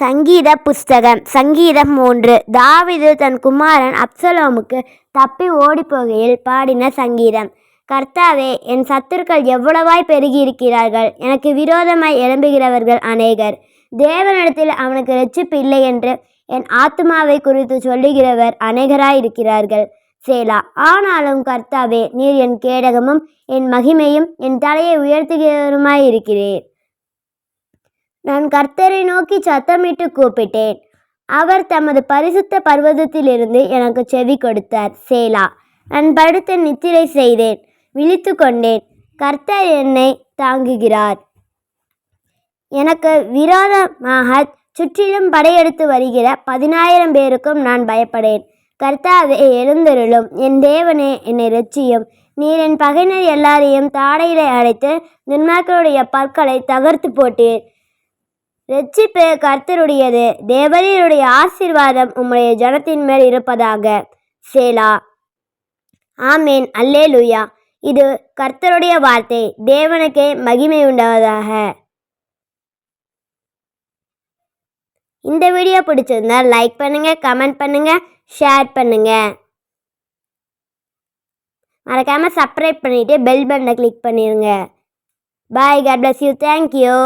சங்கீத புஸ்தகம். சங்கீதம் மூன்று. தாவிது தன் குமாரன் அப்சலோமுக்கு தப்பி ஓடிப்போகையில் பாடின சங்கீதம். கர்த்தாவே என் சத்துருக்கள் எவ்வளவாய் பெருகியிருக்கிறார்கள்? எனக்கு விரோதமாய் எழும்புகிறவர்கள் அநேகர். தேவனிடத்தில் அவனுக்கு ரட்சிப்பு இல்லை என்று என் ஆத்மாவை குறித்து சொல்லுகிறவர் அநேகராயிருக்கிறார்கள். சேலா. ஆனாலும் கர்த்தாவே நீர் என் கேடகமும் என் மகிமையும் என் தலையை உயர்த்துகிறவருமாயிருக்கிறீர். நான் கர்த்தரை நோக்கி சத்தமிட்டு கூப்பிட்டேன். அவர் தமது பரிசுத்த பர்வதத்திலிருந்து எனக்கு செவி கொடுத்தார். சேலா நான் படுத்து நித்திரை செய்தேன். விழித்து கொண்டேன். கர்த்தர் என்னை தாங்குகிறார். எனக்கு விரோதமாக சுற்றிலும் படையெடுத்து வருகிற பதினாயிரம் பேருக்கும் நான் பயப்படேன். கர்த்தாவே எழுந்தருளும். என் தேவனே என்னை ரட்சியும் நீர் என் பகைனர் எல்லாரையும் தாடையிலே அடைத்து துன்மாக்களுடைய பற்களை தகர்த்து போட்டீர். ரட்சிப்பு கர்த்தருடையது. தேவரீருடைய ஆசீர்வாதம் உம்முடைய ஜனத்தின் மேல் இருப்பதாக. சேலா. ஆமேன். அல்லேலூயா. இது கர்த்தருடைய வார்த்தை. தேவனுக்கே மகிமை உண்டாவதாக. இந்த வீடியோ பிடிச்சிருந்தா லைக் பண்ணுங்க கமெண்ட் பண்ணுங்க ஷேர் பண்ணுங்க. மறக்காம சப்ஸ்கிரைப் பண்ணிட்டு பெல் பட்டனை கிளிக் பண்ணிருங்க. Bye God bless you thank you